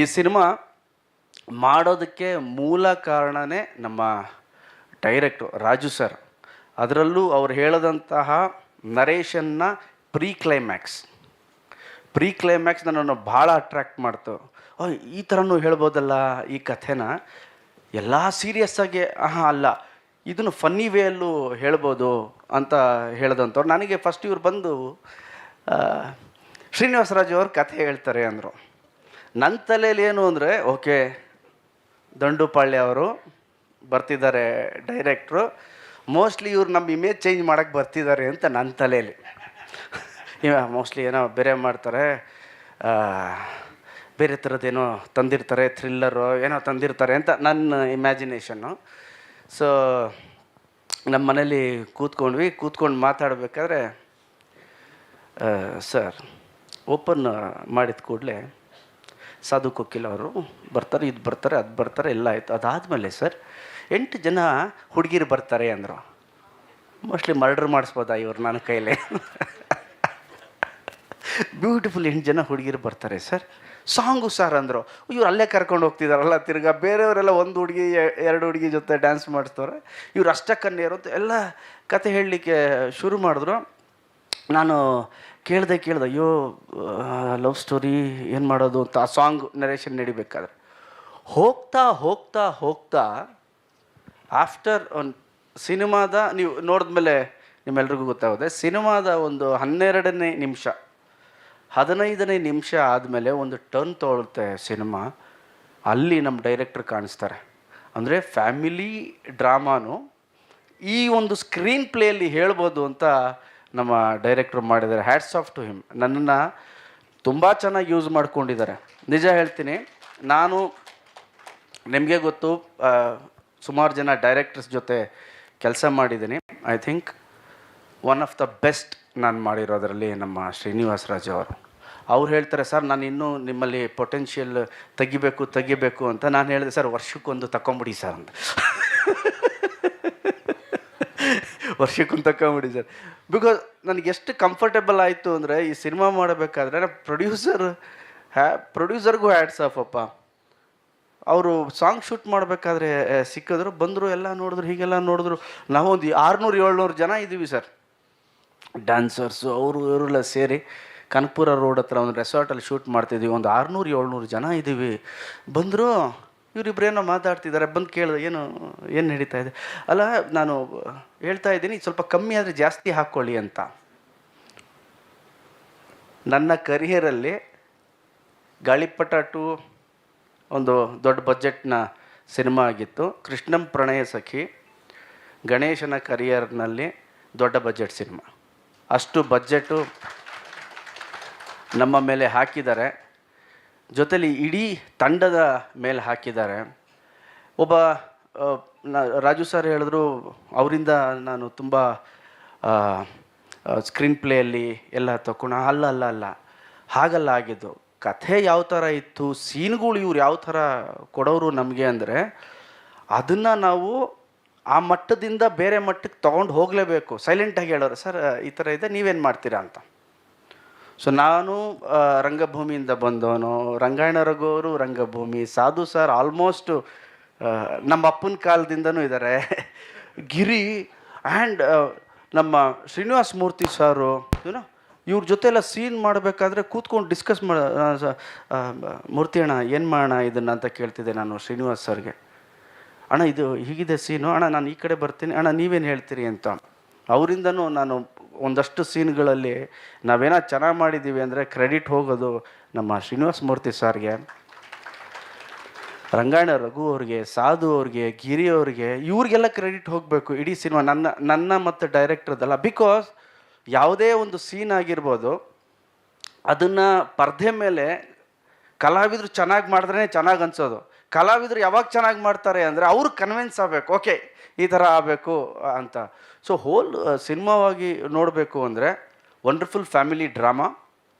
ಈ ಸಿನಿಮಾ ಮಾಡೋದಕ್ಕೆ ಮೂಲ ಕಾರಣನೇ ನಮ್ಮ ಡೈರೆಕ್ಟು ರಾಜು ಸರ್. ಅದರಲ್ಲೂ ಅವ್ರು ಹೇಳದಂತಹ ನರೇಶನ್ನ ಪ್ರೀ ಕ್ಲೈಮ್ಯಾಕ್ಸ್ ಪ್ರೀ ಕ್ಲೈಮ್ಯಾಕ್ಸ್ ನನ್ನನ್ನು ಭಾಳ ಅಟ್ರ್ಯಾಕ್ಟ್ ಮಾಡ್ತು. ಈ ಥರನೂ ಹೇಳ್ಬೋದಲ್ಲ ಈ ಕಥೆನ? ಎಲ್ಲ ಸೀರಿಯಸ್ ಆಗಿ ಹಾಂ ಅಲ್ಲ, ಇದನ್ನು ಫನ್ನಿ ವೇಯಲ್ಲೂ ಹೇಳ್ಬೋದು ಅಂತ ಹೇಳಿದಂಥವ್ರು. ನನಗೆ ಫಸ್ಟ್ ಇವ್ರು ಬಂದು ಶ್ರೀನಿವಾಸರಾಜು ಅವ್ರ ಕಥೆ ಹೇಳ್ತಾರೆ ಅಂದರು. ನನ್ನ ತಲೆಯಲ್ಲಿ ಏನು ಅಂದರೆ, ಓಕೆ, ದಂಡುಪಾಳ್ಯ ಅವರು ಬರ್ತಿದ್ದಾರೆ ಡೈರೆಕ್ಟ್ರು ಮೋಸ್ಟ್ಲಿ ಇವ್ರು ನಮ್ಮ ಇಮೇಜ್ ಚೇಂಜ್ ಮಾಡೋಕ್ಕೆ ಬರ್ತಿದ್ದಾರೆ ಅಂತ ನನ್ನ ತಲೆಯಲ್ಲಿ. ಇವ ಮೋಸ್ಟ್ಲಿ ಏನೋ ಬೇರೆ ಮಾಡ್ತಾರೆ ಬೇರೆ ಥರದ್ದೇನೋ ತಂದಿರ್ತಾರೆ ಥ್ರಿಲ್ಲರು ಏನೋ ತಂದಿರ್ತಾರೆ ಅಂತ ನನ್ನ ಇಮ್ಯಾಜಿನೇಷನ್ನು ಸೊ ನಮ್ಮ ಮನೇಲಿ ಕೂತ್ಕೊಂಡ್ವಿ, ಕೂತ್ಕೊಂಡು ಮಾತಾಡಬೇಕಾದ್ರೆ ಸರ್ ಓಪನ್ ಮಾಡಿದ ಕೂಡಲೇ ಸಾಧು ಕೊಕ್ಕಿಲ್ ಅವರು ಬರ್ತಾರೆ, ಇದು ಬರ್ತಾರೆ, ಅದು ಬರ್ತಾರೆ, ಎಲ್ಲ ಆಯಿತು. ಅದಾದಮೇಲೆ ಸರ್, ಎಂಟು ಜನ ಹುಡುಗಿರು ಬರ್ತಾರೆ ಅಂದರು. ಮೋಸ್ಟ್ಲಿ ಮರ್ಡರ್ ಮಾಡಿಸ್ಬೋದಾ ಇವರು ನನ್ನ ಕೈಲೇ? ಬ್ಯೂಟಿಫುಲ್ ಎಂಟು ಜನ ಹುಡುಗಿರು ಬರ್ತಾರೆ ಸರ್. ಸಾಂಗು ಸರ್ ಅಂದರು. ಇವ್ರು ಅಲ್ಲೇ ಕರ್ಕೊಂಡು ಹೋಗ್ತಿದಾರಲ್ಲ, ತಿರ್ಗಾ ಬೇರೆಯವರೆಲ್ಲ ಒಂದು ಹುಡುಗಿ ಎರಡು ಹುಡುಗಿ ಜೊತೆ ಡ್ಯಾನ್ಸ್ ಮಾಡಿಸ್ತವ್ರೆ ಇವ್ರು ಅಷ್ಟಕ್ಕನ್ನೇರು ಅಂತ ಎಲ್ಲ ಕತೆ ಹೇಳಲಿಕ್ಕೆ ಶುರು ಮಾಡಿದ್ರು. ನಾನು ಕೇಳ್ದೆ ಕೇಳ್ದೆ, ಅಯ್ಯೋ ಲವ್ ಸ್ಟೋರಿ ಏನು ಮಾಡೋದು? ಅಂತ ಆ ಸಾಂಗ್ ನರೇಷನ್ ನಡಿಬೇಕಾದ್ರೆ. ಹೋಗ್ತಾ ಹೋಗ್ತಾ ಹೋಗ್ತಾ ಆಫ್ಟರ್ ಒನ್ ಸಿನಿಮಾದ ನೀವು ನೋಡಿದ್ಮೇಲೆ ನಿಮ್ಮೆಲ್ರಿಗೂ ಗೊತ್ತಾಗುತ್ತೆ. ಸಿನಿಮಾದ ಒಂದು ಹನ್ನೆರಡನೇ ನಿಮಿಷ, ಹದಿನೈದನೇ ನಿಮಿಷ ಆದಮೇಲೆ ಒಂದು ಟರ್ನ್ ತೊಗೊಳುತ್ತೆ ಸಿನಿಮಾ. ಅಲ್ಲಿ ನಮ್ಮ ಡೈರೆಕ್ಟ್ರ್ ಕಾಣಿಸ್ತಾರೆ. ಅಂದರೆ ಫ್ಯಾಮಿಲಿ ಡ್ರಾಮಾನು ಈ ಒಂದು ಸ್ಕ್ರೀನ್ ಪ್ಲೇಯಲ್ಲಿ ಹೇಳ್ಬೋದು ಅಂತ ನಮ್ಮ ಡೈರೆಕ್ಟ್ರು ಮಾಡಿದ್ದಾರೆ. ಹ್ಯಾಟ್ಸ್ ಆಫ್ ಟು ಹಿಮ್ ನನ್ನನ್ನು ತುಂಬ ಚೆನ್ನಾಗಿ ಯೂಸ್ ಮಾಡ್ಕೊಂಡಿದ್ದಾರೆ. ನಿಜ ಹೇಳ್ತೀನಿ, ನಾನು ನಿಮಗೆ ಗೊತ್ತು ಸುಮಾರು ಜನ ಡೈರೆಕ್ಟರ್ಸ್ ಜೊತೆ ಕೆಲಸ ಮಾಡಿದ್ದೀನಿ. I think one of the best ನಾನು ಮಾಡಿರೋದರಲ್ಲಿ ನಮ್ಮ ಶ್ರೀನಿವಾಸ ರಾಜ ಅವರು. ಅವ್ರು ಹೇಳ್ತಾರೆ, ಸರ್, ನಾನು ಇನ್ನೂ ನಿಮ್ಮಲ್ಲಿ ಪೊಟೆನ್ಷಿಯಲ್ ತೆಗಿಬೇಕು ತೆಗಿಬೇಕು ಅಂತ ನಾನು ಹೇಳಿದೆ. ಸರ್, ವರ್ಷಕ್ಕೊಂದು ತಗೊಂಬಿಡಿ ಸರ್ ಅಂತ. ವರ್ಷಕ್ಕೊಂದು ತಗೊಂಬಿಡಿ ಸರ್. ಬಿಕಾಸ್ ನನಗೆ ಎಷ್ಟು ಕಂಫರ್ಟೇಬಲ್ ಆಯಿತು ಅಂದರೆ ಈ ಸಿನಿಮಾ ಮಾಡಬೇಕಾದ್ರೆ ಪ್ರೊಡ್ಯೂಸರ್ ಹ್ಯಾ ಪ್ರೊಡ್ಯೂಸರ್ಗೂ ಹ್ಯಾಡ್ಸ್ ಆಫ್ ಅಪ್ಪ. ಅವರು ಸಾಂಗ್ ಶೂಟ್ ಮಾಡಬೇಕಾದ್ರೆ ಸಿಕ್ಕಿದ್ರು, ಬಂದರು, ಎಲ್ಲ ನೋಡಿದ್ರು, ಹೀಗೆಲ್ಲ ನೋಡಿದ್ರು. ನಾವೊಂದು ಆರುನೂರು, ಏಳ್ನೂರು ಜನ ಇದ್ದೀವಿ ಸರ್. ಡ್ಯಾನ್ಸರ್ಸು ಅವರು, ಇವರೆಲ್ಲ ಸೇರಿ ಕನಕಪುರ ರೋಡ್ ಹತ್ರ ಒಂದು ರೆಸಾರ್ಟಲ್ಲಿ ಶೂಟ್ ಮಾಡ್ತಿದ್ವಿ. ಒಂದು ಆರುನೂರು, ಏಳ್ನೂರು ಜನ ಇದ್ದೀವಿ. ಬಂದರು ಇವರಿಬ್ರೇನೋ ಮಾತಾಡ್ತಿದ್ದಾರೆ, ಬಂದು ಕೇಳಿದೆ ಏನು ಏನು ನಡೀತಾ ಇದೆ? ಅಲ್ಲ, ನಾನು ಹೇಳ್ತಾ ಇದ್ದೀನಿ, ಸ್ವಲ್ಪ ಕಮ್ಮಿ ಆದರೆ ಜಾಸ್ತಿ ಹಾಕ್ಕೊಳ್ಳಿ ಅಂತ. ನನ್ನ ಕರಿಯರಲ್ಲಿ ಗಾಳಿಪಟ ಟು ಒಂದು ದೊಡ್ಡ ಬಜೆಟ್ನ ಸಿನಿಮಾ ಆಗಿತ್ತು. ಕೃಷ್ಣಂ ಪ್ರಣಯ ಸಖಿ, ಗಣೇಶನ ಕರಿಯರ್ನಲ್ಲಿ ದೊಡ್ಡ ಬಜೆಟ್ ಸಿನಿಮಾ. ಅಷ್ಟು ಬಜೆಟು ನಮ್ಮ ಮೇಲೆ ಹಾಕಿದ್ದಾರೆ. ಜೊತೆಲಿ ಇಡೀ ತಂಡದ ಮೇಲೆ ಹಾಕಿದ್ದಾರೆ. ಒಬ್ಬ ರಾಜು ಸರ್ ಹೇಳಿದ್ರು, ಅವರಿಂದ ನಾನು ತುಂಬ ಸ್ಕ್ರೀನ್ ಪ್ಲೇಯಲ್ಲಿ ಎಲ್ಲ ತಗೊಂಡು ಅಲ್ಲ ಅಲ್ಲ ಅಲ್ಲ, ಹಾಗಲ್ಲ ಆಗಿದ್ದು. ಕಥೆ ಯಾವ ಥರ ಇತ್ತು, ಸೀನ್ಗಳು ಇವ್ರು ಯಾವ ಥರ ಕೊಡೋರು ನಮಗೆ ಅಂದರೆ, ಅದನ್ನು ನಾವು ಆ ಮಟ್ಟದಿಂದ ಬೇರೆ ಮಟ್ಟಕ್ಕೆ ತೊಗೊಂಡು ಹೋಗಲೇಬೇಕು. ಸೈಲೆಂಟಾಗಿ ಹೇಳೋರು, ಸರ್, ಈ ಥರ ಇದೆ, ನೀವೇನು ಮಾಡ್ತೀರಾ? ಅಂತ. ಸೊ ನಾನು ರಂಗಭೂಮಿಯಿಂದ ಬಂದವನು. ರಂಗಾಯಣ ರಘು ರಂಗಭೂಮಿ. ಸಾಧು ಸರ್ ಆಲ್ಮೋಸ್ಟು ನಮ್ಮ ಅಪ್ಪನ ಕಾಲದಿಂದನೂ ಇದ್ದಾರೆ ಗಿರಿ ಆ್ಯಂಡ್ ನಮ್ಮ ಶ್ರೀನಿವಾಸ್ ಮೂರ್ತಿ ಸಾರು, ಏನೋ, ಇವ್ರ ಜೊತೆ ಎಲ್ಲ ಸೀನ್ ಮಾಡಬೇಕಾದ್ರೆ ಕೂತ್ಕೊಂಡು ಡಿಸ್ಕಸ್ ಮಾಡ ಮೂರ್ತಿ ಅಣ್ಣ, ಏನು ಮಾಡೋಣ ಇದನ್ನು ಅಂತ ಕೇಳ್ತಿದ್ದೆ ನಾನು ಶ್ರೀನಿವಾಸ್ ಸರ್ಗೆ. ಅಣ್ಣ, ಇದು ಹೀಗಿದೆ ಸೀನು ಅಣ್ಣ, ನಾನು ಈ ಕಡೆ ಬರ್ತೀನಿ. ಅಣ್ಣ, ನೀವೇನು ಹೇಳ್ತೀರಿ ಅಂತ. ಅವರಿಂದನೂ ನಾನು ಒಂದಷ್ಟು ಸೀನ್ಗಳಲ್ಲಿ ನಾವೇನೋ ಚೆನ್ನಾಗಿ ಮಾಡಿದ್ದೀವಿ ಅಂದರೆ ಕ್ರೆಡಿಟ್ ಹೋಗೋದು ನಮ್ಮ ಶ್ರೀನಿವಾಸ ಮೂರ್ತಿ ಸರ್ಗೆ. ರಂಗಾಯಣ ರಘು ಅವ್ರಿಗೆ, ಸಾಧು ಅವ್ರಿಗೆ, ಗಿರಿ ಅವ್ರಿಗೆ, ಇವ್ರಿಗೆಲ್ಲ ಕ್ರೆಡಿಟ್ ಹೋಗಬೇಕು ಇಡೀ ಸಿನಿಮಾ. ನನ್ನ ನನ್ನ ಮತ್ತು ಡೈರೆಕ್ಟ್ರದಲ್ಲ ಬಿಕಾಸ್ ಯಾವುದೇ ಒಂದು ಸೀನ್ ಆಗಿರ್ಬೋದು, ಅದನ್ನು ಪರ್ದೆ ಮೇಲೆ ಕಲಾವಿದರು ಚೆನ್ನಾಗಿ ಮಾಡಿದ್ರೆ ಚೆನ್ನಾಗಿ ಅನ್ಸೋದು. ಕಲಾವಿದರು ಯಾವಾಗ ಚೆನ್ನಾಗಿ ಮಾಡ್ತಾರೆ ಅಂದರೆ ಅವ್ರು ಕನ್ವಿನ್ಸ್ ಆಗಬೇಕು, ಓಕೆ, ಈ ಥರ ಆಗಬೇಕು, ಅಂತ. ಸೊ ಹೋಲ್ ಸಿನಿಮಾವಾಗಿ ನೋಡಬೇಕು ಅಂದರೆ ವಂಡರ್ಫುಲ್ ಫ್ಯಾಮಿಲಿ ಡ್ರಾಮಾ